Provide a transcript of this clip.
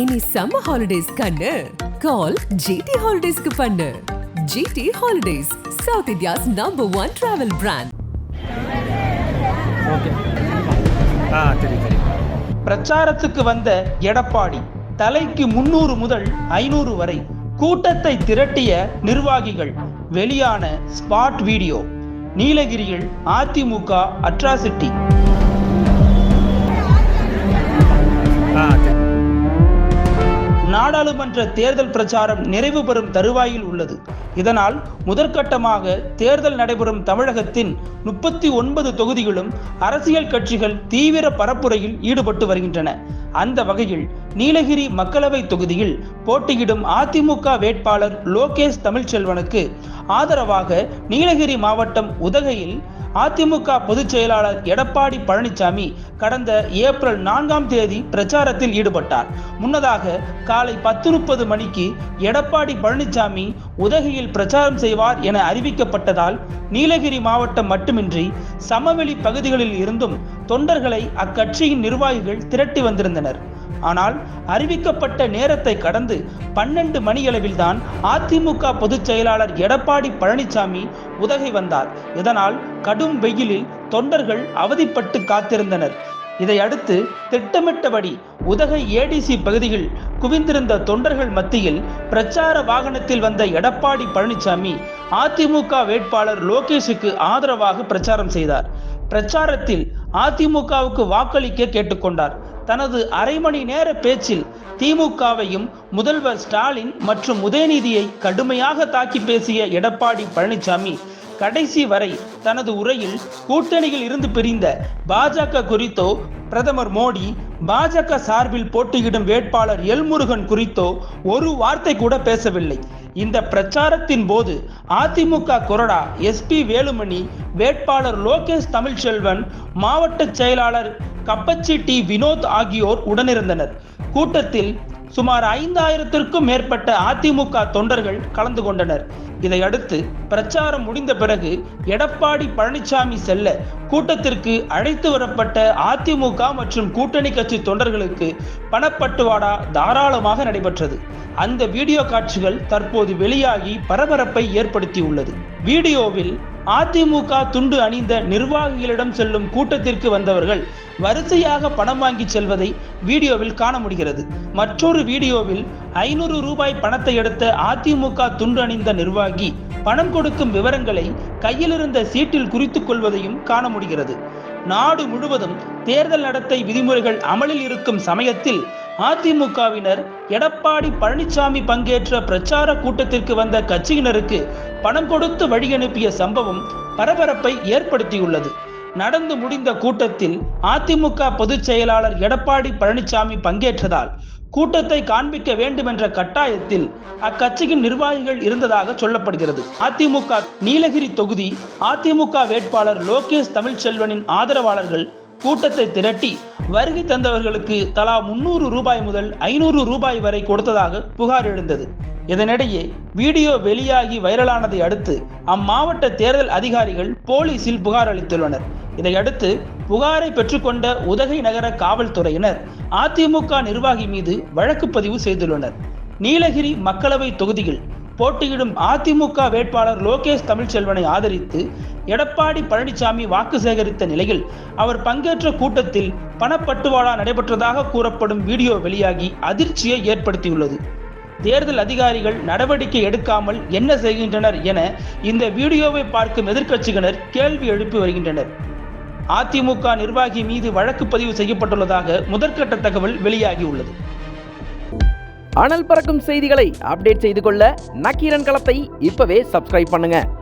இனி summer holidays கண்ணு. கால் GT ஹாலிடேஸ்க்கு பண்ணு. GT holidays south India's number one travel brand okay ஆ பிரச்சாரத்துக்கு வந்த எடப்பாடி தலைக்கு முன்னூறு முதல் ஐநூறு வரை கூட்டத்தை திரட்டிய நிர்வாகிகள் வெளியான ஸ்பாட் வீடியோ நீலகிரியில் அதிமுக அட்ராசிட்டி. ஆ நாடாளுமன்ற தேர்தல் பிரச்சாரம் நிறைவு பெறும் தருவாயில் உள்ளது. இதனால் முதற்கட்டமாக தேர்தல் நடைபெறும் தமிழகத்தின் முப்பத்தி ஒன்பது தொகுதிகளும் அரசியல் கட்சிகள் தீவிர பரப்புரையில் ஈடுபட்டு வருகின்றன. அந்த வகையில் நீலகிரி மக்களவை தொகுதியில் போட்டியிடும் அதிமுக வேட்பாளர் லோகேஷ் தமிழ்ச்செல்வனுக்கு ஆதரவாக நீலகிரி மாவட்டம் உதகையில் அதிமுக பொதுச் செயலாளர் எடப்பாடி பழனிசாமி கடந்த ஏப்ரல் நான்காம் தேதி பிரச்சாரத்தில் ஈடுபட்டார். முன்னதாக காலை பத்து முப்பது மணிக்கு எடப்பாடி பழனிசாமி உதகையில் பிரச்சாரம் செய்வார் என அறிவிக்கப்பட்டதால் நீலகிரி மாவட்டம் மட்டுமின்றி சமவெளி பகுதிகளில் இருந்தும் தொண்டர்களை அக்கட்சியின் நிர்வாகிகள் திரட்டி வந்திருந்தனர். ஆனால் அறிவிக்கப்பட்ட நேரத்தை கடந்து தொடர்ந்து பன்னெண்டு மணியளவில்தான் அதிமுக பொதுச் செயலாளர் எடப்பாடி பழனிசாமி உதகை வந்தார். இதனால் கடும் வெயிலில் தொண்டர்கள் அவதிப்பட்டு காத்திருந்தனர். இதையடுத்து திட்டமிட்டபடி உதகை ஏடிசி பகுதியில் குவிந்திருந்த தொண்டர்கள் மத்தியில் பிரச்சார வாகனத்தில் வந்த எடப்பாடி பழனிசாமி அதிமுக வேட்பாளர் லோகேஷுக்கு ஆதரவாக பிரச்சாரம் செய்தார். பிரச்சாரத்தில் அதிமுகவுக்கு வாக்களிக்க கேட்டுக்கொண்டார். தனது அரை மணி நேர பேச்சில் திமுகவையும் முதல்வர் ஸ்டாலின் மற்றும் உதயநிதியை கடுமையாக தாக்கி பேசிய எடப்பாடி பழனிசாமி கடைசி வரை தனது உரையில் கூட்டணியில் இருந்து பிரிந்த பாஜக குறித்தோ பிரதமர் மோடி பாஜக சார்பில் போட்டியிடும் வேட்பாளர் எல்முருகன் குறித்தோ ஒரு வார்த்தை கூட பேசவில்லை. இந்த பிரச்சாரத்தின் போது அதிமுக கொறடா எஸ்பி வேலுமணி வேட்பாளர் லோகேஷ் தமிழ்ச்செல்வன் மாவட்ட செயலாளர் கப்பச்சி டி வினோத் ஆகியோர் உடனிருந்தனர். கூட்டத்தில் சுமார் ஐந்தாயிரத்திற்கும் மேற்பட்ட அதிமுக தொண்டர்கள் கலந்து கொண்டனர். இதையடுத்து பிரச்சாரம் முடிந்த பிறகு எடப்பாடி பழனிசாமி செல்ல கூட்டத்திற்கு அழைத்து வரப்பட்ட அதிமுக மற்றும் கூட்டணி கட்சி தொண்டர்களுக்கு பணப்பட்டுவாடா தாராளமாக நடைபெற்றது. அந்த வீடியோ காட்சிகள் தற்போது வெளியாகி பரபரப்பை ஏற்படுத்தியுள்ளது. வீடியோவில் அதிமுக துண்டு அணிந்த நிர்வாகிகளிடம் செல்லும் கூட்டத்திற்கு வந்தவர்கள் வரிசையாக பணம் வாங்கி செல்வதை வீடியோவில் காண முடிகிறது. மற்றொரு வீடியோவில் ஐநூறு ரூபாய் பணத்தை எடுத்த அதிமுக துண்டு அணிந்த நிர்வாகி பணம் கொடுக்கும் விவரங்களை கையிலிருந்த சீட்டில் குறித்துக் கொள்வதையும் காண முடிகிறது. நாடு முழுவதும் தேர்தல் நடத்தை விதிமுறைகள் அமலில் இருக்கும் சமயத்தில் அதிமுகவினர் எடப்பாடி பழனிசாமி பங்கேற்ற பிரச்சார கூட்டத்திற்கு வந்த கட்சியினருக்கு பணம் கொடுத்து வழி அனுப்பிய சம்பவம் பரபரப்பை ஏற்படுத்தியுள்ளது. நடந்து முடிந்த கூட்டத்தில் அதிமுக பொதுச் செயலாளர் எடப்பாடி பழனிசாமி பங்கேற்றதால் கூட்டத்தை காண்பிக்க வேண்டும் என்ற கட்டாயத்தில் அக்கட்சியின் நிர்வாகிகள் இருந்ததாக சொல்லப்படுகிறது. அதிமுக நீலகிரி தொகுதி அதிமுக வேட்பாளர் லோகேஷ் தமிழ்ச்செல்வனின் ஆதரவாளர்கள் கூட்டத்தை திரட்டி வருகை தந்தவர்களுக்கு தலா முன்னூறு ரூபாய் முதல் ஐநூறு ரூபாய் வரை கொடுத்ததாக புகார் எழுந்தது. இதனிடையே வீடியோ வெளியாகி வைரலானதை அடுத்து அம்மாவட்ட தேர்தல் அதிகாரிகள் போலீசில் புகார் அளித்துள்ளனர். இதையடுத்து புகாரை பெற்றுக்கொண்ட உதகை நகர காவல்துறையினர் அதிமுக நிர்வாகி மீது வழக்கு பதிவு செய்துள்ளனர். நீலகிரி மக்களவை தொகுதியில் போட்டியிடும் அதிமுக வேட்பாளர் லோகேஷ் தமிழ்ச்செல்வனை ஆதரித்து எடப்பாடி பழனிசாமி வாக்கு சேகரித்த நிலையில் அவர் பங்கேற்ற கூட்டத்தில் பணப்பட்டுவாடா நடைபெற்றதாக கூறப்படும் வீடியோ வெளியாகி அதிர்ச்சியை ஏற்படுத்தியுள்ளது. தேர்தல் அதிகாரிகள் நடவடிக்கை எடுக்காமல் என்ன செய்கின்றனர் என இந்த வீடியோவை பார்க்கும் எதிர்க்கட்சியினர் கேள்வி எழுப்பி வருகின்றனர். அதிமுக நிர்வாகி மீது வழக்கு பதிவு செய்யப்பட்டுள்ளதாக முதற்கட்ட தகவல் வெளியாகியுள்ளது. அனல் பறக்கும் செய்திகளை அப்டேட் செய்து கொள்ள நக்கீரன் களத்தை இப்பவே சப்ஸ்கிரைப் பண்ணுங்க.